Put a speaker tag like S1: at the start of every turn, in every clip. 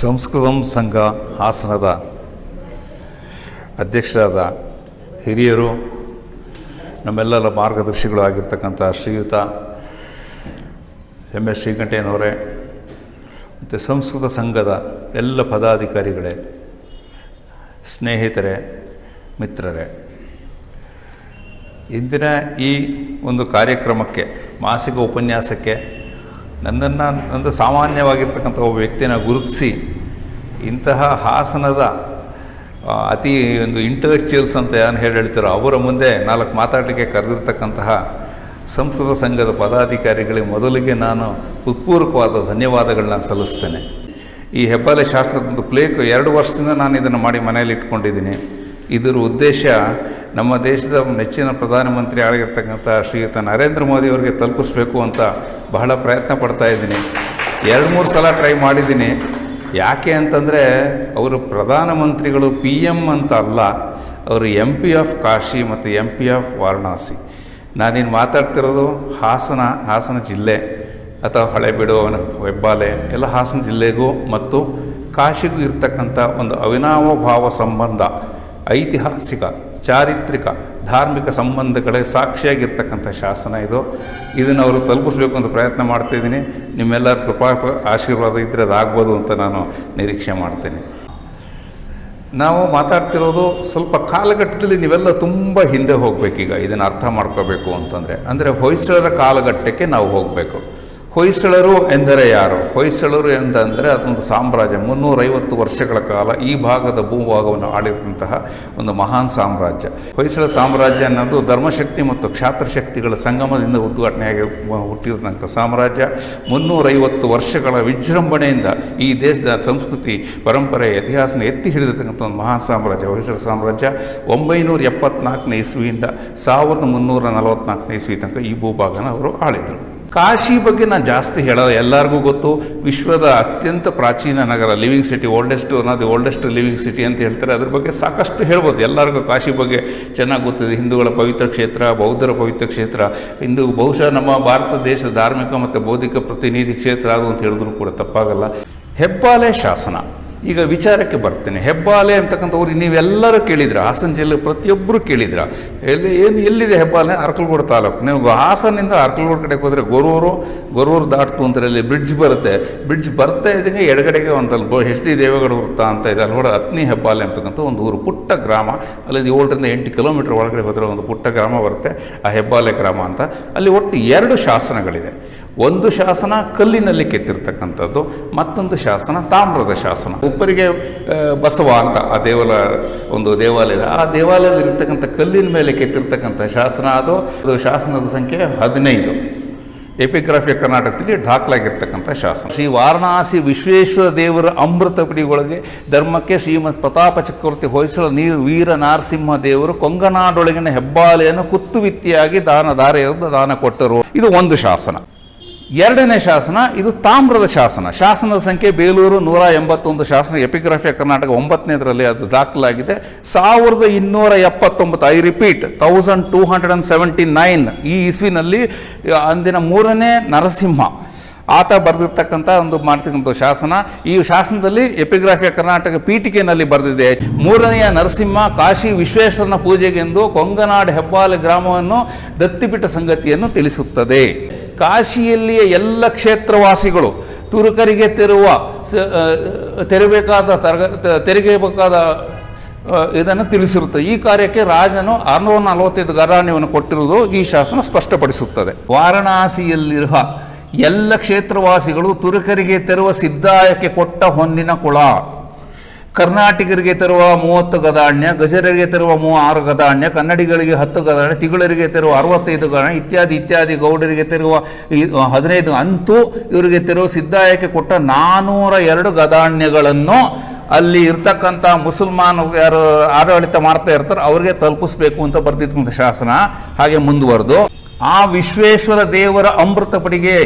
S1: ಸಂಸ್ಕೃತಂ ಸಂಘ ಹಾಸನದ ಅಧ್ಯಕ್ಷರಾದ ಹಿರಿಯರು, ನಮ್ಮೆಲ್ಲರ ಮಾರ್ಗದರ್ಶಿಗಳು ಆಗಿರ್ತಕ್ಕಂಥ ಶ್ರೀಯುತ ಎಂ ಎಸ್ ಶ್ರೀಕಂಠಯ್ಯನವರೇ, ಮತ್ತು ಸಂಸ್ಕೃತ ಸಂಘದ ಎಲ್ಲ ಪದಾಧಿಕಾರಿಗಳೇ, ಸ್ನೇಹಿತರೇ, ಮಿತ್ರರೇ. ಇಂದಿನ ಈ ಒಂದು ಕಾರ್ಯಕ್ರಮಕ್ಕೆ, ಮಾಸಿಕ ಉಪನ್ಯಾಸಕ್ಕೆ ನನ್ನನ್ನು ಒಂದು ಸಾಮಾನ್ಯವಾಗಿರ್ತಕ್ಕಂಥ ಒಬ್ಬ ವ್ಯಕ್ತಿನ ಗುರುತಿಸಿ ಇಂತಹ ಹಾಸನದ ಅತಿ ಒಂದು ಇಂಟಲೆಕ್ಚುಯಲ್ಸ್ ಅಂತ ಏನು ಹೇಳಿ ಹೇಳ್ತಾರೋ ಅವರ ಮುಂದೆ ನಾಲ್ಕು ಮಾತಾಡಲಿಕ್ಕೆ ಕರೆದಿರ್ತಕ್ಕಂತಹ ಸಂಸ್ಕೃತ ಸಂಘದ ಪದಾಧಿಕಾರಿಗಳಿಗೆ ಮೊದಲಿಗೆ ನಾನು ಹೃತ್ಪೂರ್ವಕವಾದ ಧನ್ಯವಾದಗಳನ್ನ ಸಲ್ಲಿಸ್ತೇನೆ. ಈ ಹೆಬ್ಬಾಲೆ ಶಾಸನದ ಪ್ಲೇಕ್ ಎರಡು ವರ್ಷದಿಂದ ನಾನು ಇದನ್ನು ಮಾಡಿ ಮನೆಯಲ್ಲಿ ಇಟ್ಕೊಂಡಿದ್ದೀನಿ. ಇದರ ಉದ್ದೇಶ ನಮ್ಮ ದೇಶದ ನೆಚ್ಚಿನ ಪ್ರಧಾನಮಂತ್ರಿ ಆಗಿರ್ತಕ್ಕಂಥ ಶ್ರೀಯುತ ನರೇಂದ್ರ ಮೋದಿ ಅವರಿಗೆ ತಲುಪಿಸ್ಬೇಕು ಅಂತ ಬಹಳ ಪ್ರಯತ್ನ ಪಡ್ತಾ ಇದ್ದೀನಿ. ಎರಡು ಮೂರು ಸಲ ಟ್ರೈ ಮಾಡಿದ್ದೀನಿ. ಯಾಕೆ ಅಂತಂದರೆ ಅವರು ಪ್ರಧಾನಮಂತ್ರಿಗಳು ಪಿ ಎಂ ಅಂತ ಅಲ್ಲ, ಅವರು ಎಂ ಪಿ ಆಫ್ ಕಾಶಿ ಮತ್ತು ಎಂ ಪಿ ಆಫ್ ವಾರಣಾಸಿ. ನಾನೇನು ಮಾತಾಡ್ತಿರೋದು ಹಾಸನ ಹಾಸನ ಜಿಲ್ಲೆ, ಅಥವಾ ಹಳೆಬೀಡು ಹೆಬ್ಬಾಲೆ, ಎಲ್ಲ ಹಾಸನ ಜಿಲ್ಲೆಗೂ ಮತ್ತು ಕಾಶಿಗೂ ಇರ್ತಕ್ಕಂಥ ಒಂದು ಅವಿನಾವಭಾವ ಸಂಬಂಧ. ಐತಿಹಾಸಿಕ, ಚಾರಿತ್ರಿಕ, ಧಾರ್ಮಿಕ ಸಂಬಂಧಗಳೇ ಸಾಕ್ಷಿಯಾಗಿರ್ತಕ್ಕಂಥ ಶಾಸನ ಇದು. ಇದನ್ನು ಅವರು ತಲುಪಿಸ್ಬೇಕು ಅಂತ ಪ್ರಯತ್ನ ಮಾಡ್ತಾಯಿದ್ದೀನಿ ನಿಮ್ಮೆಲ್ಲರ ಕೃಪಾ ಆಶೀರ್ವಾದ ಇದ್ದರೆ ಅದಾಗ್ಬೋದು ಅಂತ ನಾನು ನಿರೀಕ್ಷೆ ಮಾಡ್ತೇನೆ. ನಾವು ಮಾತಾಡ್ತಿರೋದು ಸ್ವಲ್ಪ ಕಾಲಘಟ್ಟದಲ್ಲಿ ನೀವೆಲ್ಲ ತುಂಬ ಹಿಂದೆ ಹೋಗಬೇಕೀಗ. ಇದನ್ನು ಅರ್ಥ ಮಾಡ್ಕೋಬೇಕು ಅಂತಂದರೆ. ಅಂದರೆ ಹೊಯ್ಸಳರ ಕಾಲಘಟ್ಟಕ್ಕೆ ನಾವು ಹೋಗಬೇಕು. ಹೊಯ್ಸಳರು ಎಂದರೆ ಯಾರು? ಹೊಯ್ಸಳರು ಎಂದಂದರೆ ಅದೊಂದು ಸಾಮ್ರಾಜ್ಯ. ಮುನ್ನೂರೈವತ್ತು ವರ್ಷಗಳ ಕಾಲ ಈ ಭಾಗದ ಭೂಭಾಗವನ್ನು ಆಳಿರುವಂತಹ ಒಂದು ಮಹಾನ್ ಸಾಮ್ರಾಜ್ಯ. ಹೊಯ್ಸಳ ಸಾಮ್ರಾಜ್ಯ ಅನ್ನೋದು ಧರ್ಮಶಕ್ತಿ ಮತ್ತು ಕ್ಷಾತ್ರಶಕ್ತಿಗಳ ಸಂಗಮದಿಂದ ಉದ್ಘಾಟನೆಯಾಗಿ ಹುಟ್ಟಿರ್ತಕ್ಕಂಥ ಸಾಮ್ರಾಜ್ಯ. ಮುನ್ನೂರೈವತ್ತು ವರ್ಷಗಳ ವಿಜೃಂಭಣೆಯಿಂದ ಈ ದೇಶದ ಸಂಸ್ಕೃತಿ, ಪರಂಪರೆ, ಇತಿಹಾಸನ ಎತ್ತಿ ಹಿಡಿದಿರ್ತಕ್ಕಂಥ ಒಂದು ಮಹಾನ್ ಸಾಮ್ರಾಜ್ಯ. ಹೊಯ್ಸಳ ಸಾಮ್ರಾಜ್ಯ ಒಂಬೈನೂರ ಎಪ್ಪತ್ನಾಲ್ಕನೇ ಇಸ್ವಿಯಿಂದ ಸಾವಿರದ ಮುನ್ನೂರ ನಲವತ್ನಾಲ್ಕನೇ ಇಸ್ವಿ ತನಕ ಈ ಭೂಭಾಗನ ಅವರು ಆಳಿದರು. ಕಾಶಿ ಬಗ್ಗೆ ನಾನು ಜಾಸ್ತಿ ಹೇಳೋದು ಎಲ್ಲರಿಗೂ ಗೊತ್ತು, ವಿಶ್ವದ ಅತ್ಯಂತ ಪ್ರಾಚೀನ ನಗರ ಲಿವಿಂಗ್ ಸಿಟಿ ಓಲ್ಡೆಸ್ಟ್ ಅನ್ನೋದು ಓಲ್ಡೆಸ್ಟ್ ಲಿವಿಂಗ್ ಸಿಟಿ ಅಂತ ಹೇಳ್ತಾರೆ. ಅದ್ರ ಬಗ್ಗೆ ಸಾಕಷ್ಟು ಹೇಳ್ಬೋದು. ಎಲ್ಲರಿಗೂ ಕಾಶಿ ಬಗ್ಗೆ ಚೆನ್ನಾಗಿ ಗೊತ್ತಿದೆ. ಹಿಂದೂಗಳ ಪವಿತ್ರ ಕ್ಷೇತ್ರ, ಬೌದ್ಧರ ಪವಿತ್ರ ಕ್ಷೇತ್ರ ಇಂದು ಬಹುಶಃ ನಮ್ಮ ಭಾರತ ದೇಶದ ಧಾರ್ಮಿಕ ಮತ್ತು ಬೌದ್ಧಿಕ ಪ್ರತಿನಿಧಿ ಕ್ಷೇತ್ರ ಅದು ಅಂತ ಹೇಳಿದ್ರು ಕೂಡ ತಪ್ಪಾಗಲ್ಲ. ಹೆಬ್ಬಾಲೆ ಶಾಸನ. ಈಗ ವಿಚಾರಕ್ಕೆ ಬರ್ತೇನೆ. ಹೆಬ್ಬಾಲೆ ಅಂತಕ್ಕಂಥವ್ರು ನೀವೆಲ್ಲರೂ ಕೇಳಿದ್ರ, ಹಾಸನ ಜಿಲ್ಲೆ ಪ್ರತಿಯೊಬ್ಬರು ಕೇಳಿದ್ರ. ಎಲ್ಲಿ, ಏನು, ಎಲ್ಲಿದೆ ಹೆಬ್ಬಾಲೆ? ಅರ್ಕಲ್ಗೋಡು ತಾಲೂಕು. ನೀವು ಹಾಸನಿಂದ ಅರ್ಕಲ್ಗೋಡು ಕಡೆಗೆ ಹೋದರೆ ಗೊರೂರು ಗೊರೂರು ದಾಟ್ತು ಅಂದರೆ ಅಲ್ಲಿ ಬ್ರಿಡ್ಜ್ ಬರುತ್ತೆ. ಬ್ರಿಡ್ಜ್ ಬರ್ತಾ ಇದ್ದಂಗೆ ಎಡಗಡೆಗೆ ಒಂದಲ್ಲಿ ಬ ಎಚ್ ಡಿ ದೇವೇಗೌಡ ವೃತ್ತ ಅಂತ ಇದೆ ಅಲ್ಲಿ ನೋಡಿ ಅತ್ನಿ ಹೆಬ್ಬಾಲೆ ಅಂತಕ್ಕಂಥ ಒಂದು ಊರು, ಪುಟ್ಟ ಗ್ರಾಮ. ಅಲ್ಲಿ ಏಳರಿಂದ ಎಂಟು ಕಿಲೋಮೀಟರ್ ಒಳಗಡೆ ಹೋದರೆ ಒಂದು ಪುಟ್ಟ ಗ್ರಾಮ ಬರುತ್ತೆ. ಆ ಹೆಬ್ಬಾಲೆ ಗ್ರಾಮ ಅಂತ. ಅಲ್ಲಿ ಒಟ್ಟು ಎರಡು ಶಾಸನಗಳಿದೆ. ಒಂದು ಶಾಸನ ಕಲ್ಲಿನಲ್ಲಿ ಕೆತ್ತಿರ್ತಕ್ಕಂಥದ್ದು ಮತ್ತೊಂದು ಶಾಸನ ತಾಮ್ರದ ಶಾಸನ. ಆ, ಬಸವ ಅಂತ ಆ ದೇವಲ ಒಂದು ದೇವಾಲಯದ ಆ ದೇವಾಲಯದಲ್ಲಿ ಇರ್ತಕ್ಕಂಥ ಕಲ್ಲಿನ ಮೇಲೆ ಕೆತ್ತಿರ್ತಕ್ಕಂಥ ಶಾಸನ ಅದು. ಅದು ಶಾಸನದ ಸಂಖ್ಯೆ ಹದಿನೈದು. ಎಪಿಗ್ರಾಫಿ ಕರ್ನಾಟಕದಲ್ಲಿ ದಾಖಲಾಗಿರ್ತಕ್ಕಂಥ ಶಾಸನ. ಶ್ರೀ ವಾರಣಾಸಿ ವಿಶ್ವೇಶ್ವರ ದೇವರ ಅಮೃತ ಧರ್ಮಕ್ಕೆ ಶ್ರೀಮತ್ ಪ್ರತಾಪ ಚಕ್ರವರ್ತಿ ಹೊಯ್ಸಳ ನೀರು ವೀರ ನಾರಸಿಂಹ ದೇವರು ಕೊಂಗನಾಡೊಳಗಿನ ಹೆಬ್ಬಾಲೆಯನ್ನು ಕುತ್ತುವಿತ್ತಿಯಾಗಿ ದಾನ ದಾರೆಯನ್ನು ದಾನ ಕೊಟ್ಟರು. ಇದು ಒಂದು ಶಾಸನ. ಎರಡನೇ ಶಾಸನ, ಇದು ತಾಮ್ರದ ಶಾಸನ. ಶಾಸನದ ಸಂಖ್ಯೆ ಬೇಲೂರು ನೂರ ಎಂಬತ್ತೊಂದು ಶಾಸನ ಎಪಿಗ್ರಫಿ ಕರ್ನಾಟಕ ಒಂಬತ್ತನೇದರಲ್ಲಿ ಅದು ದಾಖಲಾಗಿದೆ. ಸಾವಿರದ ಇನ್ನೂರ ಎಪ್ಪತ್ತೊಂಬತ್ತು I repeat thousand two hundred and seventy nine ಈ ಇಸ್ವಿನಲ್ಲಿ ಅಂದಿನ ಮೂರನೇ ನರಸಿಂಹ. ಆತ ಬರೆದಿರ್ತಕ್ಕಂಥ ಒಂದು ಮಾಡ್ತಕ್ಕಂಥ ಶಾಸನ. ಈ ಶಾಸನದಲ್ಲಿ ಎಪಿಗ್ರಾಫಿಯ ಕರ್ನಾಟಕ ಪೀಠಿಕೆಯಲ್ಲಿ ಬರೆದಿದೆ, ಮೂರನೆಯ ನರಸಿಂಹ ಕಾಶಿ ವಿಶ್ವೇಶ್ವರನ ಪೂಜೆಗೆಂದು ಕೊಂಗನಾಡ್ ಹೆಬ್ಬಾಲೆ ಗ್ರಾಮವನ್ನು ದತ್ತಿಬಿಟ್ಟ ಸಂಗತಿಯನ್ನು ತಿಳಿಸುತ್ತದೆ. ಕಾಶಿಯಲ್ಲಿಯ ಎಲ್ಲ ಕ್ಷೇತ್ರವಾಸಿಗಳು ತುರುಕರಿಗೆ ತೆರುವ ತೆರಬೇಕಾದ ತರಗ ತೆರಿಗೆಬೇಕಾದ ಇದನ್ನು ತಿಳಿಸಿರುತ್ತೆ. ಈ ಕಾರ್ಯಕ್ಕೆ ರಾಜನು ಆರುನೂರ ನಲವತ್ತೈದು ಗರಾಣ್ಯವನ್ನು ಕೊಟ್ಟಿರುವುದು ಈ ಶಾಸನ ಸ್ಪಷ್ಟಪಡಿಸುತ್ತದೆ. ವಾರಣಾಸಿಯಲ್ಲಿರುವ ಎಲ್ಲ ಕ್ಷೇತ್ರವಾಸಿಗಳು ತುರುಕರಿಗೆ ತೆರುವ ಸಿದ್ಧಾಯಕ್ಕೆ ಕೊಟ್ಟ ಹೊನ್ನಿನ ಕುಳ. ಕರ್ನಾಟಕರಿಗೆ ತರುವ ಮೂವತ್ತು ಗದಾಣ್ಯ, ಗಜರಿಗೆ ತರುವ ಮೂವ ಆರು ಗದಾಣ್ಯ ಕನ್ನಡಿಗಳಿಗೆ ಹತ್ತು ಗದಾಣ್ಯ ತಿಗಳರಿಗೆ ತರುವ ಅರವತ್ತೈದು ಗದಾಣ್ಯ ಇತ್ಯಾದಿ ಇತ್ಯಾದಿ ಗೌಡರಿಗೆ ತರುವ ಹದಿನೈದು ಅಂತೂ ಇವರಿಗೆ ತರುವ ಸಿದ್ದಾಯಕ್ಕೆ ಕೊಟ್ಟ ನಾನೂರ ಎರಡು ಗದಾಣ್ಯಗಳನ್ನು ಅಲ್ಲಿ ಇರ್ತಕ್ಕಂಥ ಮುಸಲ್ಮಾನ ಯಾರು ಆಡಳಿತ ಮಾಡ್ತಾ ಇರ್ತಾರೆ ಅವ್ರಿಗೆ ತಲುಪಿಸ್ಬೇಕು ಅಂತ ಬರ್ದಿತ್ತಂಥ ಶಾಸನ ಹಾಗೆ ಮುಂದುವರೆದು. ಆ ವಿಶ್ವೇಶ್ವರ ದೇವರ ಅಮೃತ ಪಡಿಗೆ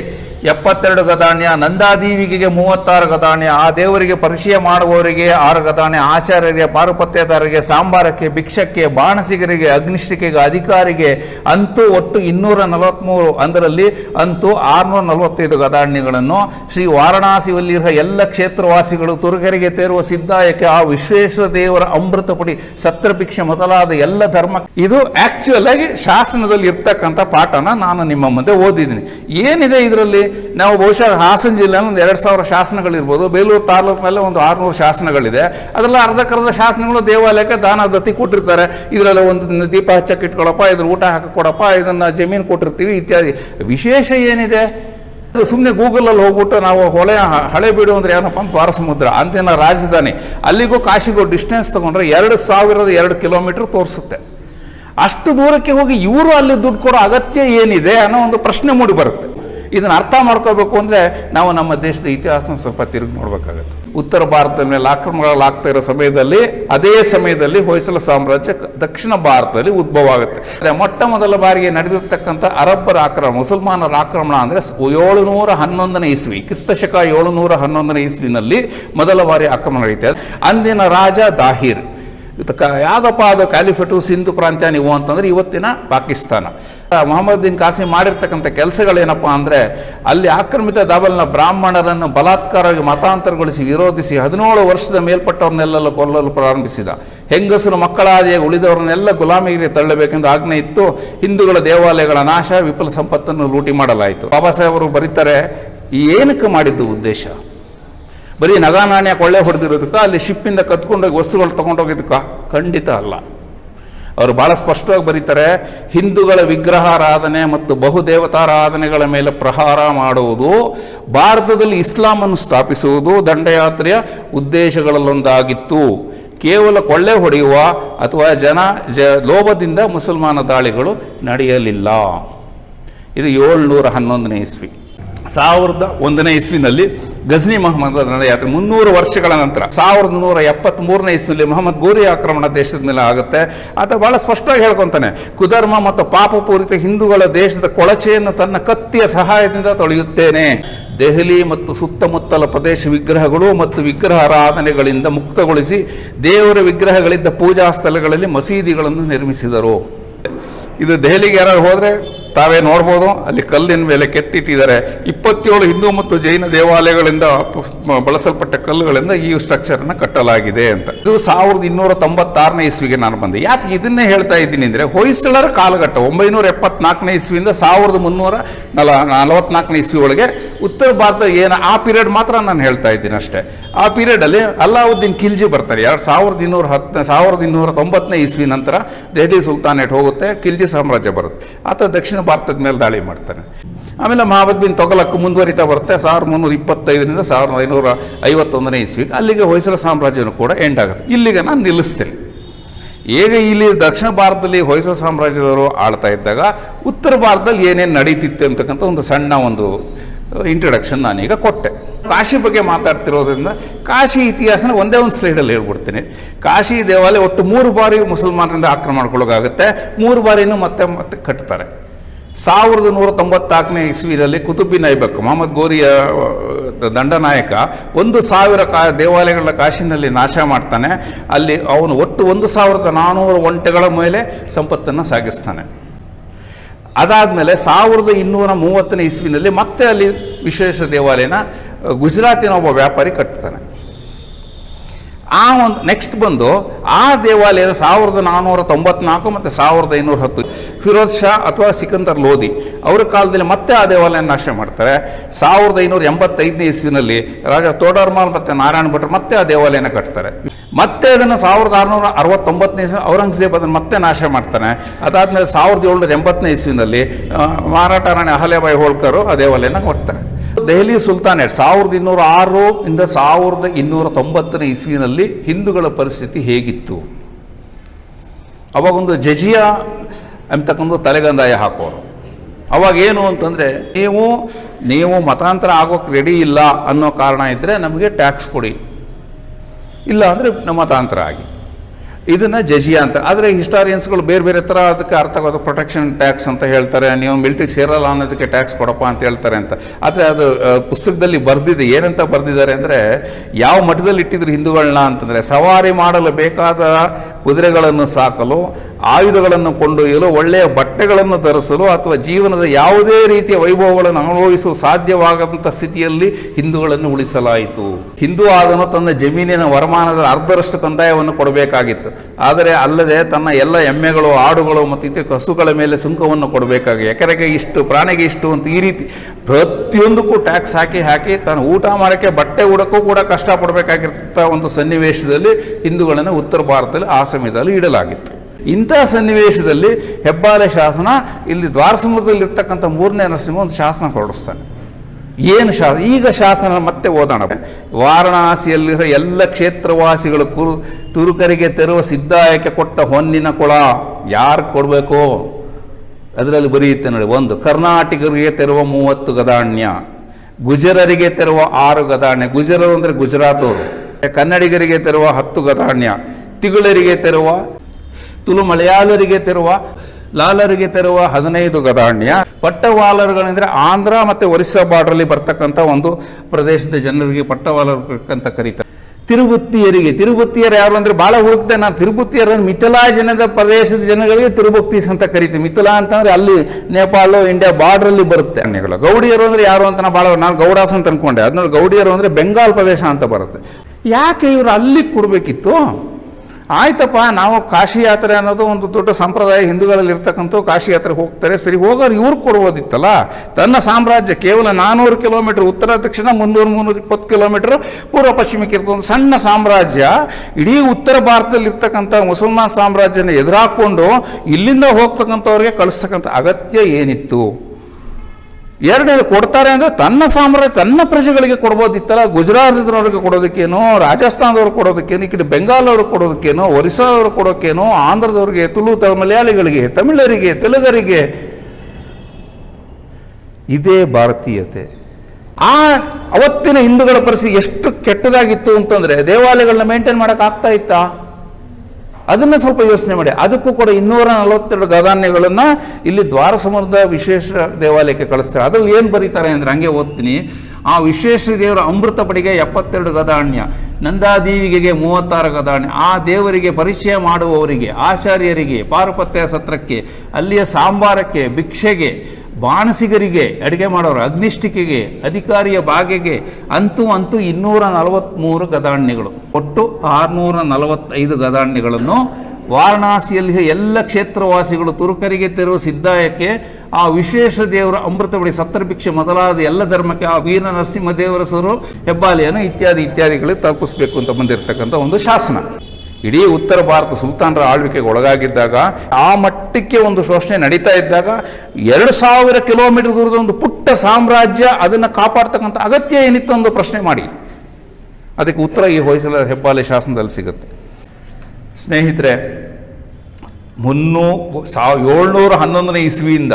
S1: ಎಪ್ಪತ್ತೆರಡು ಗದಾಣ್ಯ ನಂದಾದೀವಿಗೆ ಮೂವತ್ತಾರು ಗದಾಣ್ಯ, ಆ ದೇವರಿಗೆ ಪರಿಚಯ ಮಾಡುವವರಿಗೆ ಆರು ಗದಾಣ್ಯ, ಆಚಾರ್ಯರಿಗೆ, ಪಾರುಪತ್ಯದಾರರಿಗೆ, ಸಾಂಬಾರಕ್ಕೆ, ಭಿಕ್ಷಕ್ಕೆ, ಬಾಣಸಿಗರಿಗೆ ಅಗ್ನಿಷ್ಠಿಕೆಗೆ ಅಧಿಕಾರಿಗೆ, ಅಂತೂ ಒಟ್ಟು ಇನ್ನೂರ ನಲವತ್ತ್ಮೂರು ಅಂದರಲ್ಲಿ ಅಂತೂ ಆರುನೂರ ನಲವತ್ತೈದು ಗದಾಣ್ಯಗಳನ್ನು ಶ್ರೀ ವಾರಣಾಸಿಯಲ್ಲಿರುವ ಎಲ್ಲ ಕ್ಷೇತ್ರವಾಸಿಗಳು ತುರುಕರಿಗೆ ತೇರುವ ಸಿದ್ಧಾಯಕ್ಕೆ ಆ ವಿಶ್ವೇಶ್ವರ ದೇವರ ಅಮೃತ ಪುಡಿ ಸತ್ರಭಿಕ್ಷೆ ಮೊದಲಾದ ಎಲ್ಲ ಧರ್ಮ. ಇದು ಆಕ್ಚುಯಲ್ ಆಗಿ ಶಾಸನದಲ್ಲಿ ಇರ್ತಕ್ಕಂಥ ಪಾಠನ ನಾನು ನಿಮ್ಮ ಮುಂದೆ ಓದಿದ್ದೀನಿ. ಏನಿದೆ ಇದರಲ್ಲಿ? ನಾವು ಬಹುಶಃ ಹಾಸನ ಜಿಲ್ಲೆ ಒಂದು ಎರಡು ಸಾವಿರ ಶಾಸನಗಳಿರ್ಬೋದು. ಬೇಲೂರು ತಾಲೂಕಿನಲ್ಲಿ ಒಂದು ಆರುನೂರು ಶಾಸನಗಳಿದೆ. ಅದರಲ್ಲಿ ಅರ್ಧಕ್ಕರ್ಧ ಶಾಸನಗಳು ದೇವಾಲಯಕ್ಕೆ ದಾನ ದತ್ತಿ ಕೊಟ್ಟಿರ್ತಾರೆ. ಇದರಲ್ಲಿ ಒಂದು ದೀಪ ಹಚ್ಚಕ್ಕೆ ಇಟ್ಕೊಳಪ್ಪ ಇದ್ರ ಊಟ ಹಾಕಿ ಕೊಡಪ್ಪ, ಇದನ್ನು ಜಮೀನು ಕೊಟ್ಟಿರ್ತೀವಿ ಇತ್ಯಾದಿ. ವಿಶೇಷ ಏನಿದೆ? ಸುಮ್ಮನೆ ಗೂಗಲಲ್ಲಿ ಹೋಗ್ಬಿಟ್ಟು ನಾವು ಹೊಳೆ ಹಳೆ ಬೀಡು ಅಂದ್ರೆ ಏನಪ್ಪ ಅಂತ ವಾರಸಮುದ್ರ ಅಂದಿನ ರಾಜಧಾನಿ. ಅಲ್ಲಿಗೂ ಕಾಶಿಗೂ ಡಿಸ್ಟೆನ್ಸ್ ತಗೊಂಡ್ರೆ ಎರಡು ಸಾವಿರದ ಎರಡು ಕಿಲೋಮೀಟ್ರ್ ತೋರಿಸುತ್ತೆ. ಅಷ್ಟು ದೂರಕ್ಕೆ ಹೋಗಿ ಇವರು ಅಲ್ಲಿ ದುಡ್ಡು ಕೊಡೋ ಅಗತ್ಯ ಏನಿದೆ ಅನ್ನೋ ಒಂದು ಪ್ರಶ್ನೆ ಮೂಡಿ ಬರುತ್ತೆ. ಇದನ್ನ ಅರ್ಥ ಮಾಡ್ಕೋಬೇಕು ಅಂದರೆ ನಾವು ನಮ್ಮ ದೇಶದ ಇತಿಹಾಸನ ಸ್ವಲ್ಪ ತಿರುಗಿ ನೋಡಬೇಕಾಗತ್ತೆ. ಉತ್ತರ ಭಾರತದ ಮೇಲೆ ಆಕ್ರಮಣಗಳಾಗ್ತಾ ಇರೋ ಸಮಯದಲ್ಲಿ, ಅದೇ ಸಮಯದಲ್ಲಿ ಹೊಯ್ಸಳ ಸಾಮ್ರಾಜ್ಯ ದಕ್ಷಿಣ ಭಾರತದಲ್ಲಿ ಉದ್ಭವ ಆಗುತ್ತೆ. ಅಂದ್ರೆ ಮೊಟ್ಟ ಮೊದಲ ಬಾರಿಗೆ ನಡೆದಿರ್ತಕ್ಕಂಥ ಅರಬ್ಬರ ಆಕ್ರಮಣ ಮುಸಲ್ಮಾನರ ಆಕ್ರಮಣ ಅಂದರೆ ಏಳುನೂರ ಹನ್ನೊಂದನೇ ಇಸ್ವಿ ಕ್ರಿಸ್ತಶಕ ಏಳುನೂರ ಹನ್ನೊಂದನೇ ಇಸ್ವಿನಲ್ಲಿ ಮೊದಲ ಬಾರಿ ಆಕ್ರಮಣ ಇದೆ. ಅಂದಿನ ರಾಜ ದಾಹಿರ್ ಇದು ಕ ಯಾವುದಪ್ಪ ಅದು ಕ್ಯಾಲಿಫೆಟು ಸಿಂಧು ಪ್ರಾಂತ್ಯ ನೀವು ಅಂತಂದ್ರೆ ಇವತ್ತಿನ ಪಾಕಿಸ್ತಾನ. ಮೊಹಮ್ಮದ್ ಬಿನ್ ಕಾಸಿಂ ಮಾಡಿರ್ತಕ್ಕಂಥ ಕೆಲಸಗಳೇನಪ್ಪ ಅಂದರೆ ಅಲ್ಲಿ ಆಕ್ರಮಿತ ದಾಬಲ್ನ ಬ್ರಾಹ್ಮಣರನ್ನು ಬಲಾತ್ಕಾರವಾಗಿ ಮತಾಂತರಗೊಳಿಸಿ ವಿರೋಧಿಸಿ ಹದಿನೇಳು ವರ್ಷದ ಮೇಲ್ಪಟ್ಟವ್ರನ್ನೆಲ್ಲ ಕೊಲ್ಲಲು ಪ್ರಾರಂಭಿಸಿದ. ಹೆಂಗಸರು ಮಕ್ಕಳಾದಿಯಾಗಿ ಉಳಿದವರನ್ನೆಲ್ಲ ಗುಲಾಮಿಗೆ ತಳ್ಳಬೇಕೆಂದು ಆಜ್ಞೆ ಇತ್ತು. ಹಿಂದೂಗಳ ದೇವಾಲಯಗಳ ನಾಶ, ವಿಪುಲ ಸಂಪತ್ತನ್ನು ಲೂಟಿ ಮಾಡಲಾಯಿತು. ಬಾಬಾ ಸಾಹೇಬ್ ಅವರು ಬರೀತಾರೆ ಏನಕ್ಕೆ ಮಾಡಿದ್ದು ಉದ್ದೇಶ? ಬರೀ ನಗ ನಾಣ್ಯ ಕೊಳ್ಳೆ ಹೊಡೆದಿರೋದಕ್ಕ, ಅಲ್ಲಿ ಶಿಪ್ಪಿಂದ ಕತ್ಕೊಂಡೋಗಿ ವಸ್ತುಗಳು ತಗೊಂಡೋಗಿದ್ದಕ್ಕ? ಖಂಡಿತ ಅಲ್ಲ. ಅವರು ಭಾಳ ಸ್ಪಷ್ಟವಾಗಿ ಬರೀತಾರೆ, ಹಿಂದೂಗಳ ವಿಗ್ರಹಾರಾಧನೆ ಮತ್ತು ಬಹುದೇವತಾರಾಧನೆಗಳ ಮೇಲೆ ಪ್ರಹಾರ ಮಾಡುವುದು, ಭಾರತದಲ್ಲಿ ಇಸ್ಲಾಮನ್ನು ಸ್ಥಾಪಿಸುವುದು ದಂಡಯಾತ್ರೆಯ ಉದ್ದೇಶಗಳಲ್ಲೊಂದಾಗಿತ್ತು. ಕೇವಲ ಕೊಳ್ಳೆ ಹೊಡೆಯುವ ಅಥವಾ ಜನ ಜ ಲೋಭದಿಂದ ಮುಸಲ್ಮಾನ ದಾಳಿಗಳು ನಡೆಯಲಿಲ್ಲ. ಇದು ಏಳ್ನೂರ ಹನ್ನೊಂದನೇ ಇಸ್ವಿ. ಸಾವಿರದ ಒಂದನೇ ಇಸ್ವಿನಲ್ಲಿ ಗಜ್ನಿ ಮೊಹಮ್ಮದ್ ಯಾತ್ರೆ ಮುನ್ನೂರು ವರ್ಷಗಳ ನಂತರ. ಸಾವಿರದ ನೂರ ಎಪ್ಪತ್ತ್ ಮೂರನೇ ಇಸ್ವಿನಲ್ಲಿ ಮೊಹಮ್ಮದ್ ಗೋರಿ ಆಕ್ರಮಣ ದೇಶದ ಮೇಲೆ ಆಗುತ್ತೆ. ಆತ ಬಹಳ ಸ್ಪಷ್ಟವಾಗಿ ಹೇಳ್ಕೊತಾನೆ, ಕುಧರ್ಮ ಮತ್ತು ಪಾಪಪೂರಿತ ಹಿಂದೂಗಳ ದೇಶದ ಕೊಳಚೆಯನ್ನು ತನ್ನ ಕತ್ತಿಯ ಸಹಾಯದಿಂದ ತೊಳೆಯುತ್ತೇನೆ. ದೆಹಲಿ ಮತ್ತು ಸುತ್ತಮುತ್ತಲ ಪ್ರದೇಶ ವಿಗ್ರಹಗಳು ಮತ್ತು ವಿಗ್ರಹ ಆರಾಧನೆಗಳಿಂದ ಮುಕ್ತಗೊಳಿಸಿ ದೇವರ ವಿಗ್ರಹಗಳಿದ್ದ ಪೂಜಾ ಸ್ಥಳಗಳಲ್ಲಿ ಮಸೀದಿಗಳನ್ನು ನಿರ್ಮಿಸಿದರು. ಇದು ದೆಹಲಿಗೆ ಯಾರು ಹೋದರೆ ತಾವೇ ನೋಡ್ಬೋದು. ಅಲ್ಲಿ ಕಲ್ಲಿನ ಮೇಲೆ ಕೆತ್ತಿಟ್ಟಿದ್ದಾರೆ. ಇಪ್ಪತ್ತೇಳು ಹಿಂದೂ ಮತ್ತು ಜೈನ ದೇವಾಲಯಗಳಿಂದ ಬಳಸಲ್ಪಟ್ಟ ಕಲ್ಲುಗಳಿಂದ ಈ ಸ್ಟ್ರಕ್ಚರನ್ನು ಕಟ್ಟಲಾಗಿದೆ ಅಂತ. ಇದು ಸಾವಿರದ ಇನ್ನೂರ ತೊಂಬತ್ತಾರನೇ ಇಸ್ವಿಗೆ ನಾನು ಬಂದೆ. ಯಾಕೆ ಇದನ್ನೇ ಹೇಳ್ತಾ ಇದ್ದೀನಿ ಅಂದರೆ ಹೊಯ್ಸಳರ ಕಾಲಘಟ್ಟ ಒಂಬೈನೂರ ಎಪ್ಪತ್ನಾಲ್ಕನೇ ಇಸ್ವಿಯಿಂದ ಸಾವಿರದ ಮುನ್ನೂರ ನಲ, ನಲವತ್ನಾಲ್ಕನೇ ಇಸ್ವಿ ಒಳಗೆ ಉತ್ತರ ಭಾರತ ಏನು, ಆ ಪೀರಿಯಡ್ ಮಾತ್ರ ನಾನು ಹೇಳ್ತಾ ಇದ್ದೀನಿ ಅಷ್ಟೇ. ಆ ಪೀರಿಯಡಲ್ಲಿ ಅಲ್ಲಾವುದ್ದೀನ್ ಖಿಲ್ಜಿ ಬರ್ತಾರೆ. ಎರಡು ಸಾವಿರದ ಇನ್ನೂರ ಹತ್ತು ಸಾವಿರದ ಇನ್ನೂರ ತೊಂಬತ್ತನೇ ಇಸ್ವಿ ನಂತರ ದೆಹಲಿ ಸುಲ್ತಾನೇಟ್ ಹೋಗುತ್ತೆ, ಖಿಲ್ಜಿ ಸಾಮ್ರಾಜ್ಯ ಬರುತ್ತೆ. ಆತ ದಕ್ಷಿಣ ಭಾರತದ ಮೇಲೆ ದಾಳಿ ಮಾಡ್ತಾನೆ ಆಮೇಲೆ ಮಹಾಬದ್ ಬಿನ್ ತೊಗಲಕ್ಕೆ ಮುಂದುವರಿತಾ ಬರುತ್ತೆ. ಸಾವಿರದ ಮುನ್ನೂರ ಇಪ್ಪತ್ತೈದರಿಂದ ಸಾವಿರದ ಐನೂರ ಐವತ್ತೊಂದನೇ ಇಸ್ವಿಗೆ ಅಲ್ಲಿಗೆ ಹೊಯ್ಸಳ ಸಾಮ್ರಾಜ್ಯನೂ ಕೂಡ ಎಂಡ್ ಆಗುತ್ತೆ. ಇಲ್ಲಿಗೆ ನಾನು ನಿಲ್ಲಿಸ್ತೇನೆ. ಈಗ ಇಲ್ಲಿ ದಕ್ಷಿಣ ಭಾರತದಲ್ಲಿ ಹೊಯ್ಸಳ ಸಾಮ್ರಾಜ್ಯದವರು ಆಳ್ತಾ ಇದ್ದಾಗ ಉತ್ತರ ಭಾರತದಲ್ಲಿ ಏನೇನು ನಡೀತಿತ್ತು ಅಂತಕ್ಕಂಥ ಒಂದು ಸಣ್ಣ ಒಂದು ಇಂಟ್ರಡಕ್ಷನ್ ನಾನೀಗ ಕೊಟ್ಟೆ. ಕಾಶಿ ಬಗ್ಗೆ ಮಾತಾಡ್ತಿರೋದ್ರಿಂದ ಕಾಶಿ ಇತಿಹಾಸನ ಒಂದೇ ಒಂದು ಸ್ಲೈಡಲ್ಲಿ ಹೇಳ್ಬಿಡ್ತೀನಿ. ಕಾಶಿ ದೇವಾಲಯ ಒಟ್ಟು ಮೂರು ಬಾರಿ ಮುಸಲ್ಮಾನರಿಂದ ಆಕ್ರಮಣಕ್ಕೊಳಗಾಗುತ್ತೆ ಮೂರು ಬಾರಿನೂ ಮತ್ತೆ ಮತ್ತೆ ಕಟ್ತಾರೆ. ಸಾವಿರದ ನೂರ ತೊಂಬತ್ತಾಲ್ಕನೇ ಇಸ್ವಿನಲ್ಲಿ ಕುತುಬಿನ್ ಐಬಕ್ ಮೊಹಮ್ಮದ್ ಗೋರಿಯ ದಂಡನಾಯಕ ಒಂದು ಸಾವಿರ ಕಾ, ದೇವಾಲಯಗಳ ಕಾಶಿನಲ್ಲಿ ನಾಶ ಮಾಡ್ತಾನೆ. ಅಲ್ಲಿ ಅವನು ಒಟ್ಟು ಒಂದು ಸಾವಿರದ ನಾನ್ನೂರು ಒಂಟೆಗಳ ಮೇಲೆ ಸಂಪತ್ತನ್ನು ಸಾಗಿಸ್ತಾನೆ. ಅದಾದಮೇಲೆ ಸಾವಿರದ ಇನ್ನೂರ ಮೂವತ್ತನೇ ಇಸ್ವಿನಲ್ಲಿ ಮತ್ತೆ ಅಲ್ಲಿ ವಿಶೇಷ ದೇವಾಲಯನ ಗುಜರಾತಿನ ಒಬ್ಬ ವ್ಯಾಪಾರಿ ಕಟ್ತಾನೆ. ಆ ಒಂದು ನೆಕ್ಸ್ಟ್ ಬಂದು, ಆ ದೇವಾಲಯದ ಸಾವಿರದ ನಾನ್ನೂರ ತೊಂಬತ್ನಾಲ್ಕು ಮತ್ತು ಸಾವಿರದ ಐನೂರ ಹತ್ತು, ಫಿರೋಜ್ ಶಾ ಅಥವಾ ಸಿಕಂದರ್ ಲೋಧಿ, ಅವರ ಕಾಲದಲ್ಲಿ ಮತ್ತೆ ಆ ದೇವಾಲಯ ನಾಶ ಮಾಡ್ತಾರೆ. ಸಾವಿರದ ಐನೂರ ಎಂಬತ್ತೈದನೇ ಇಸ್ವಿನಲ್ಲಿ ರಾಜ ತೋಡರ್ಮಾಲ್ ಮತ್ತು ನಾರಾಯಣ ಭಟ್ರು ಮತ್ತೆ ಆ ದೇವಾಲಯನ ಕಟ್ತಾರೆ. ಮತ್ತೆ ಅದನ್ನು ಸಾವಿರದ ಆರುನೂರ ಅರವತ್ತೊಂಬತ್ತನೇ ಇಸ್ವಿ ಔರಂಗಜೇಬ್ ಅದನ್ನು ಮತ್ತೆ ನಾಶ ಮಾಡ್ತಾನೆ. ಅದಾದಮೇಲೆ ಸಾವಿರದ ಏಳ್ನೂರ ಎಂಬತ್ತನೇ ಇಸ್ವಿನಲ್ಲಿ ಮಾರಾಟ ರಾಣಿ ಅಹಲೇಬಾಯಿ ಹೋಳ್ಕರು ಆ ದೇವಾಲಯನ ಕೊಡ್ತಾರೆ ದೆಹಲಿ ಸುಲ್ತಾನೇಟ್ ಸಾವಿರದ ಇನ್ನೂರ ಆರು ಇಂದ ಸಾವಿರದ ಇನ್ನೂರ ತೊಂಬತ್ತನೇ ಇಸ್ವಿನಲ್ಲಿ ಹಿಂದೂಗಳ ಪರಿಸ್ಥಿತಿ ಹೇಗಿತ್ತು? ಅವಾಗೊಂದು ಜಜಿಯಾ ಎಂಬತಕ್ಕಂಥ ತಲೆಗಂದಾಯ ಹಾಕೋರು. ಅವಾಗ ಏನು ಅಂತಂದರೆ, ನೀವು ನೀವು ಮತಾಂತರ ಆಗೋಕ್ಕೆ ರೆಡಿ ಇಲ್ಲ ಅನ್ನೋ ಕಾರಣ ಇದ್ದರೆ ನಮಗೆ ಟ್ಯಾಕ್ಸ್ ಕೊಡಿ. ಇಲ್ಲ ಅಂದರೆ ಮತಾಂತರ ಆಗಿ. ಇದನ್ನ ಜಜಿಯಾ ಅಂತ. ಆದರೆ ಹಿಸ್ಟಾರಿಯನ್ಸ್ಗಳು ಬೇರೆ ಬೇರೆ ಥರ ಅದಕ್ಕೆ ಅರ್ಥ ಆಗೋದು. ಪ್ರೊಟೆಕ್ಷನ್ ಟ್ಯಾಕ್ಸ್ ಅಂತ ಹೇಳ್ತಾರೆ, ನೀವು ಮಿಲ್ಟ್ರಿಗೆ ಸೇರಲ್ಲ ಅನ್ನೋದಕ್ಕೆ ಟ್ಯಾಕ್ಸ್ ಕೊಡಪ್ಪ ಅಂತ ಹೇಳ್ತಾರೆ ಅಂತ. ಆದರೆ ಅದು ಪುಸ್ತಕದಲ್ಲಿ ಬರೆದಿದೆ. ಏನಂತ ಬರೆದಿದ್ದಾರೆ ಅಂದರೆ, ಯಾವ ಮಠದಲ್ಲಿ ಇಟ್ಟಿದ್ರು ಹಿಂದೂಗಳನ್ನ ಅಂತಂದರೆ, ಸವಾರಿ ಮಾಡಲು ಬೇಕಾದ ಕುದುರೆಗಳನ್ನು ಸಾಕಲು, ಆಯುಧಗಳನ್ನು ಕೊಂಡೊಯ್ಯಲು, ಒಳ್ಳೆಯ ಬಟ್ಟೆಗಳನ್ನು ಧರಿಸಲು ಅಥವಾ ಜೀವನದ ಯಾವುದೇ ರೀತಿಯ ವೈಭವಗಳನ್ನು ಅನುಭವಿಸಲು ಸಾಧ್ಯವಾಗದಂಥ ಸ್ಥಿತಿಯಲ್ಲಿ ಹಿಂದೂಗಳನ್ನು ಉಳಿಸಲಾಯಿತು. ಹಿಂದೂ ಆದನು ತನ್ನ ಜಮೀನಿನ ವರಮಾನದ ಅರ್ಧರಷ್ಟು ಕಂದಾಯವನ್ನು ಕೊಡಬೇಕಾಗಿತ್ತು. ಆದರೆ ಅಲ್ಲದೆ ತನ್ನ ಎಲ್ಲ ಎಮ್ಮೆಗಳು, ಆಡುಗಳು ಮತ್ತು ಇತರ ಕಸುಗಳ ಮೇಲೆ ಸುಂಕವನ್ನು ಕೊಡಬೇಕಾಗಿ ಎಕರೆಗೆ ಇಷ್ಟು, ಪ್ರಾಣಿಗೆ ಇಷ್ಟು ಅಂತ ಈ ರೀತಿ ಪ್ರತಿಯೊಂದಕ್ಕೂ ಟ್ಯಾಕ್ಸ್ ಹಾಕಿ ಹಾಕಿ ತಾನು ಊಟ ಮಾಡೋಕ್ಕೆ ಬಟ್ಟೆ ಉಡಕ್ಕೂ ಕೂಡ ಕಷ್ಟಪಡಬೇಕಾಗಿರ್ತಂಥ ಒಂದು ಸನ್ನಿವೇಶದಲ್ಲಿ ಹಿಂದೂಗಳನ್ನು ಉತ್ತರ ಭಾರತದಲ್ಲಿ ಆ ಸಮಯದಲ್ಲಿ ಇಡಲಾಗಿತ್ತು. ಇಂಥ ಸನ್ನಿವೇಶದಲ್ಲಿ ಹೆಬ್ಬಾಲೆ ಶಾಸನ ಇಲ್ಲಿ ದ್ವಾರಸಮುದ್ರದಲ್ಲಿ ಇರ್ತಕ್ಕಂಥ ಮೂರನೇ ನರಸಿಂಹ ಒಂದು ಶಾಸನ ಹೊರಡಿಸ್ತಾನೆ. ಏನು ಶಾ, ಈಗ ಶಾಸನ ಮತ್ತೆ ಓದೋಣ. ವಾರಣಾಸಿಯಲ್ಲಿರೋ ಎಲ್ಲ ಕ್ಷೇತ್ರವಾಸಿಗಳು ಕುರು, ತುರುಕರಿಗೆ ತೆರುವ ಸಿದ್ಧಾಯಕ್ಕೆ ಕೊಟ್ಟ ಹೊನ್ನಿನ ಕೊಳ ಯಾರು ಕೊಡಬೇಕು? ಅದರಲ್ಲಿ ಬರೆಯುತ್ತೆ ನೋಡಿ, ಒಂದು, ಕರ್ನಾಟಕರಿಗೆ ತೆರುವ ಮೂವತ್ತು ಗದಾಣ್ಯ, ಗುಜರರಿಗೆ ತೆರುವ ಆರು ಗದಾಣ್ಯ. ಗುಜರರು ಅಂದರೆ ಗುಜರಾತ್ ಅವರು ಕನ್ನಡಿಗರಿಗೆ ತೆರುವ ಹತ್ತು ಗದಾಣ್ಯ. ತಿಗಳರಿಗೆ ತೆರುವ, ತುಳು ಮಲಯಾಳರಿಗೆ ತೆರುವ, ಲಾಲರಿಗೆ ತೆರುವ ಹದಿನೈದು ಗದಾಣ್ಯ, ಪಟ್ಟವಾಲರುಗಳೆಂದರೆ ಆಂಧ್ರ ಮತ್ತು ಒರಿಸ್ಸಾ ಬಾರ್ಡ್ರಲ್ಲಿ ಬರ್ತಕ್ಕಂಥ ಒಂದು ಪ್ರದೇಶದ ಜನರಿಗೆ ಪಟ್ಟವಾಲರ್ ಅಂತ ಕರೀತಾರೆ. ತಿರುಗುತ್ತಿಯರಿಗೆ ತಿರುಗುತ್ತಿಯರು ಯಾರು ಅಂದ್ರೆ ಬಹಳ ಹುಡುಕ್ತೆ ನಾನು ತಿರುಗುತ್ತಿಯರ ಮಿಥಿಲಾ ಜನದ ಪ್ರದೇಶದ ಜನಗಳಿಗೆ ತಿರುಗುಕ್ತೀಸ್ ಅಂತ ಕರಿತೀವಿ. ಮಿಥಿಲಾ ಅಂತಂದ್ರೆ ಅಲ್ಲಿ ನೇಪಾಳ, ಇಂಡಿಯಾ ಬಾರ್ಡರ್ ಅಲ್ಲಿ ಬರುತ್ತೆ. ಅನ್ಯಗಳು ಗೌಡಿಯರು ಅಂದ್ರೆ ಯಾರು ಅಂತ ಭಾಳ ನಾನು ಗೌಡಾಸ್ ಅಂತ ಅನ್ಕೊಂಡೆ. ಅದನ್ನ ಗೌಡಿಯರು ಅಂದ್ರೆ ಬೆಂಗಾಲ್ ಪ್ರದೇಶ ಅಂತ ಬರುತ್ತೆ. ಯಾಕೆ ಇವರು ಅಲ್ಲಿ ಕೊಡಬೇಕಿತ್ತು? ಆಯ್ತಪ್ಪ, ನಾವು ಕಾಶಿ ಯಾತ್ರೆ ಅನ್ನೋದು ಒಂದು ದೊಡ್ಡ ಸಂಪ್ರದಾಯ ಹಿಂದೂಗಳಲ್ಲಿ ಇರ್ತಕ್ಕಂಥ ಕಾಶಿ ಯಾತ್ರೆಗೆ ಹೋಗ್ತಾರೆ. ಸರಿ, ಹೋಗೋರು ಇವ್ರಿಗೆ ಕೊಡ್ಬೋದಿತ್ತಲ್ಲ ತನ್ನ ಸಾಮ್ರಾಜ್ಯ ಕೇವಲ ನಾನ್ನೂರು ಕಿಲೋಮೀಟರ್, ಉತ್ತರ, ದಕ್ಷಿಣ ಮುನ್ನೂರು, ಮುನ್ನೂರ ಇಪ್ಪತ್ತು ಕಿಲೋಮೀಟರ್, ಪೂರ್ವ ಪಶ್ಚಿಮಕ್ಕೆ ಒಂದು ಸಣ್ಣ ಸಾಮ್ರಾಜ್ಯ, ಇಡೀ ಉತ್ತರ ಭಾರತದಲ್ಲಿ ಇರ್ತಕ್ಕಂಥ ಮುಸಲ್ಮಾನ್ ಸಾಮ್ರಾಜ್ಯನ ಎದುರಾಕೊಂಡು ಇಲ್ಲಿಂದ ಹೋಗ್ತಕ್ಕಂಥವ್ರಿಗೆ ಕಳಿಸ್ತಕ್ಕಂಥ ಅಗತ್ಯ ಏನಿತ್ತು? ಎರಡನೇದು ಕೊಡ್ತಾರೆ ಅಂದರೆ ತನ್ನ ಸಾಮ್ರಾಜ್ಯ, ತನ್ನ ಪ್ರಜೆಗಳಿಗೆ ಕೊಡ್ಬೋದಿತ್ತಲ್ಲ, ಗುಜರಾತ್ನವ್ರಿಗೆ ಕೊಡೋದಕ್ಕೇನೋ ರಾಜಸ್ಥಾನದವ್ರು ಕೊಡೋದಕ್ಕೇನು, ಈ ಕಡೆ ಬೆಂಗಾಲವ್ರು ಕೊಡೋದಕ್ಕೇನೋ ಒರಿಸ್ಸಾದವ್ರು ಕೊಡೋಕ್ಕೇನೋ ಆಂಧ್ರದವ್ರಿಗೆ, ತುಳು ತ, ಮಲಯಾಳಿಗಳಿಗೆ, ತಮಿಳರಿಗೆ, ತೆಲುಗರಿಗೆ. ಇದೇ ಭಾರತೀಯತೆ. ಆ ಅವತ್ತಿನ ಹಿಂದೂಗಳ ಪರಿಸ್ಥಿತಿ ಎಷ್ಟು ಕೆಟ್ಟದಾಗಿತ್ತು ಅಂತಂದರೆ ದೇವಾಲಯಗಳನ್ನ ಮೇಂಟೈನ್ ಮಾಡೋಕ್ಕಾಗ್ತಾ ಇತ್ತಾ? ಅದನ್ನ ಸ್ವಲ್ಪ ಯೋಚನೆ ಮಾಡಿ. ಅದಕ್ಕೂ ಕೂಡ ಇನ್ನೂರ ನಲವತ್ತೆರಡು ಗದಾನ್ಯಗಳನ್ನು ಇಲ್ಲಿ ದ್ವಾರ ಸಮುದ್ರದ ವಿಶೇಷ ದೇವಾಲಯಕ್ಕೆ ಕಳಿಸ್ತಾರೆ. ಅದರಲ್ಲಿ ಏನು ಬರೀತಾರೆ ಅಂದರೆ ಹಂಗೆ ಓದ್ತೀನಿ. ಆ ವಿಶೇಷ ದೇವರ ಅಮೃತ ಪಡಿಗೆ ಎಪ್ಪತ್ತೆರಡು ಗದಾಣ್ಯ ನಂದಾದೇವಿಗೆಗೆ ಮೂವತ್ತಾರು ಗದಾಣ್ಯ ಆ ದೇವರಿಗೆ ಪರಿಚಯ ಮಾಡುವವರಿಗೆ, ಆಚಾರ್ಯರಿಗೆ, ಪಾರುಪತ್ಯ ಸತ್ರಕ್ಕೆ, ಅಲ್ಲಿಯ ಸಾಂಬಾರಕ್ಕೆ, ಭಿಕ್ಷೆಗೆ, ಬಾಣಸಿಗರಿಗೆ, ಅಡುಗೆ ಮಾಡೋರು ಅಗ್ನಿಷ್ಟಿಕೆಗೆ ಅಧಿಕಾರಿಯ ಬಾಗೆಗೆ ಅಂತೂ ಅಂತೂ ಇನ್ನೂರ ನಲವತ್ತ್ಮೂರು ಗದಾಣ್ಯಗಳು ಒಟ್ಟು ಆರುನೂರ ನಲವತ್ತೈದು ಗದಾಣ್ಯಗಳನ್ನು ವಾರಣಾಸಿಯಲ್ಲಿ ಎಲ್ಲ ಕ್ಷೇತ್ರವಾಸಿಗಳು ತುರುಕರಿಗೆ ತೆರುವ ಸಿದ್ಧಾಯಕ್ಕೆ ಆ ವಿಶೇಷ ದೇವರ ಅಮೃತ ಬಳಿ ಸತ್ತರಭಿಕ್ಷೆ ಮೊದಲಾದ ಎಲ್ಲ ಧರ್ಮಕ್ಕೆ ಆ ವೀರ ನರಸಿಂಹ ದೇವರ ಸರು ಹೆಬ್ಬಾಲಿಯನ್ನು ಇತ್ಯಾದಿ ಇತ್ಯಾದಿಗಳಿಗೆ ತಲುಪಿಸಬೇಕು ಅಂತ ಬಂದಿರತಕ್ಕಂಥ ಒಂದು ಶಾಸನ. ಇಡೀ ಉತ್ತರ ಭಾರತ ಸುಲ್ತಾನರ ಆಳ್ವಿಕೆಗೆ ಒಳಗಾಗಿದ್ದಾಗ ಆ ಮಟ್ಟಕ್ಕೆ ಒಂದು ಶೋಷಣೆ ನಡೀತಾ ಇದ್ದಾಗ ಎರಡು ಸಾವಿರ ಕಿಲೋಮೀಟರ್ ದೂರದ ಒಂದು ಪುಟ್ಟ ಸಾಮ್ರಾಜ್ಯ ಅದನ್ನು ಕಾಪಾಡ್ತಕ್ಕಂಥ ಅಗತ್ಯ ಏನಿತ್ತು ಒಂದು ಪ್ರಶ್ನೆ ಮಾಡಿ. ಅದಕ್ಕೆ ಉತ್ತರ ಈ ಹೊಯ್ಸಳ ಹೆಬ್ಬಾಲೆ ಶಾಸನದಲ್ಲಿ ಸಿಗುತ್ತೆ. ಸ್ನೇಹಿತರೆ, ಮುನ್ನೂ ಸಾವಿರ ಏಳ್ನೂರ ಹನ್ನೊಂದನೇ ಇಸ್ವಿಯಿಂದ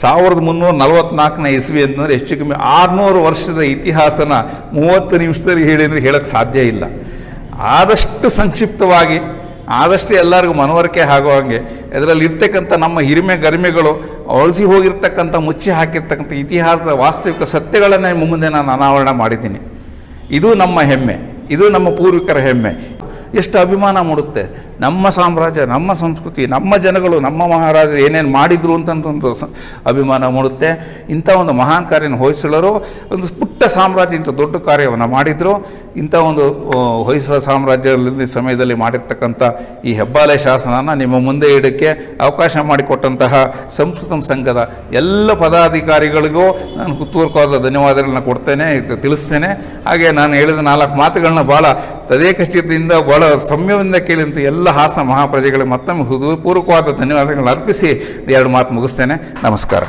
S1: ಸಾವಿರದ ಮುನ್ನೂರ ನಲವತ್ನಾಲ್ಕನೇ ಇಸ್ವಿ ಅಂತಂದರೆ ಹೆಚ್ಚು ಕಮ್ಮಿ ಆರುನೂರು ವರ್ಷದ ಇತಿಹಾಸನ ಮೂವತ್ತು ನಿಮಿಷದಲ್ಲಿ ಹೇಳಿ ಅಂದರೆ ಹೇಳೋಕ್ಕೆ ಸಾಧ್ಯ ಇಲ್ಲ. ಆದಷ್ಟು ಸಂಕ್ಷಿಪ್ತವಾಗಿ, ಆದಷ್ಟು ಎಲ್ಲರಿಗೂ ಮನವರಿಕೆ ಆಗೋ ಹಾಗೆ, ಇದರಲ್ಲಿ ಇರ್ತಕ್ಕಂಥ ನಮ್ಮ ಹಿರಿಮೆ ಗರಿಮೆಗಳು, ಅಳಿಸಿ ಹೋಗಿರ್ತಕ್ಕಂಥ, ಮುಚ್ಚಿ ಹಾಕಿರ್ತಕ್ಕಂಥ ಇತಿಹಾಸದ ವಾಸ್ತವಿಕ ಸತ್ಯಗಳನ್ನೇ ಮುಂದೆ ನಾನು ಅನಾವರಣ ಮಾಡಿದ್ದೀನಿ. ಇದು ನಮ್ಮ ಹೆಮ್ಮೆ. ಇದು ನಮ್ಮ ಪೂರ್ವಿಕರ ಹೆಮ್ಮೆ. ಎಷ್ಟು ಅಭಿಮಾನ ಮೂಡುತ್ತೆ. ನಮ್ಮ ಸಾಮ್ರಾಜ್ಯ, ನಮ್ಮ ಸಂಸ್ಕೃತಿ, ನಮ್ಮ ಜನಗಳು, ನಮ್ಮ ಮಹಾರಾಜರು ಏನೇನು ಮಾಡಿದ್ರು ಅಂತ ಒಂದು ಅಭಿಮಾನ ಮೂಡುತ್ತೆ. ಇಂಥ ಒಂದು ಮಹಾನ್ ಕಾರ್ಯನ ಹೊಯ್ಸಳರು ಒಂದು ಪುಟ್ಟ ಸಾಮ್ರಾಜ್ಯ, ಇಂಥ ದೊಡ್ಡ ಕಾರ್ಯವನ್ನು ಮಾಡಿದ್ರು. ಇಂಥ ಒಂದು ಹೊಯ್ಸಳ ಸಾಮ್ರಾಜ್ಯದಲ್ಲಿ ಸಮಯದಲ್ಲಿ ಮಾಡಿರ್ತಕ್ಕಂಥ ಈ ಹೆಬ್ಬಾಲೆ ಶಾಸನನ ನಿಮ್ಮ ಮುಂದೆ ಇಡಕ್ಕೆ ಅವಕಾಶ ಮಾಡಿಕೊಟ್ಟಂತಹ ಸಂಸ್ಕೃತ ಸಂಘದ ಎಲ್ಲ ಪದಾಧಿಕಾರಿಗಳಿಗೂ ನಾನು ಕುತ್ತೂರ್ಕವಾದ ಧನ್ಯವಾದಗಳನ್ನ ಕೊಡ್ತೇನೆ, ತಿಳಿಸ್ತೇನೆ. ಹಾಗೆ ನಾನು ಹೇಳಿದ ನಾಲ್ಕು ಮಾತುಗಳನ್ನ ಭಾಳ ತದೇಕಶ್ಚಿತದಿಂದ ಭಾಳ ಸಂಯಮದಿಂದ ಕೇಳಿದಂಥ ಎಲ್ಲ ಹಾಸನ ಮಹಾಪ್ರಜೆಗಳಿಗೆ ಮತ್ತೊಮ್ಮೆ ಹೃದಯಪೂರ್ವಕವಾದ ಧನ್ಯವಾದಗಳನ್ನು ಅರ್ಪಿಸಿ ಎರಡು ಮಾತು ಮುಗಿಸ್ತೇನೆ. ನಮಸ್ಕಾರ.